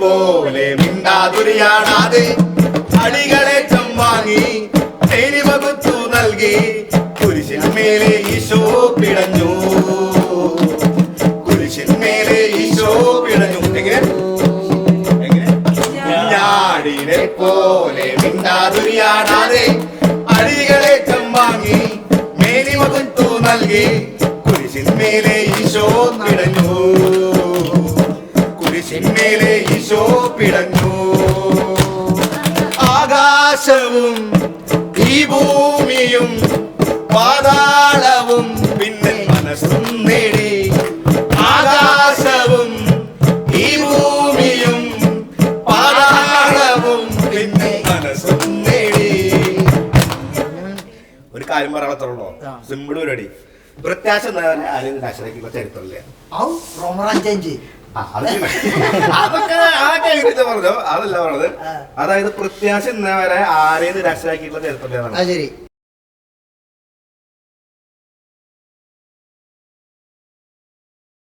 പോലെ മിണ്ടാതുരിയാണാതെ അടികളെ ചമ്മാങ്ങി തേനി വകുത്തു നൽകി കുരിശിന്മേലെ ഈശോ പിടഞ്ഞു. ഈശോ പിടഞ്ഞു എങ്ങനെ? പോലെ മിണ്ടാതുരിയാണാതെ അടികളെ ചമ്മാങ്ങി മേനി വകുത്തു നൽകി. കുരിശിന്മേലെ ഈശോ പിടഞ്ഞു കുരിശിന്മേലെ ഈശോ പിടഞ്ഞു ആകാശവും ഈ ഭൂമിയും പാതാളവും പിന്നെ മനസ്സും കാര്യം പറയാത്തുള്ളൂ സിമ്പിൾ പരിപാടി. പ്രത്യാശ എന്നവരെ ആരെയും ചരിത്രമില്ല. അതൊക്കെ അതൊക്കെ പറഞ്ഞോ അതല്ല പറഞ്ഞത്. അതായത് പ്രത്യാശ ഇന്നവരെ ആരെയും നിരാശരാക്കിയിട്ടുള്ള ചരിത്രമില്ല ആ ശരി.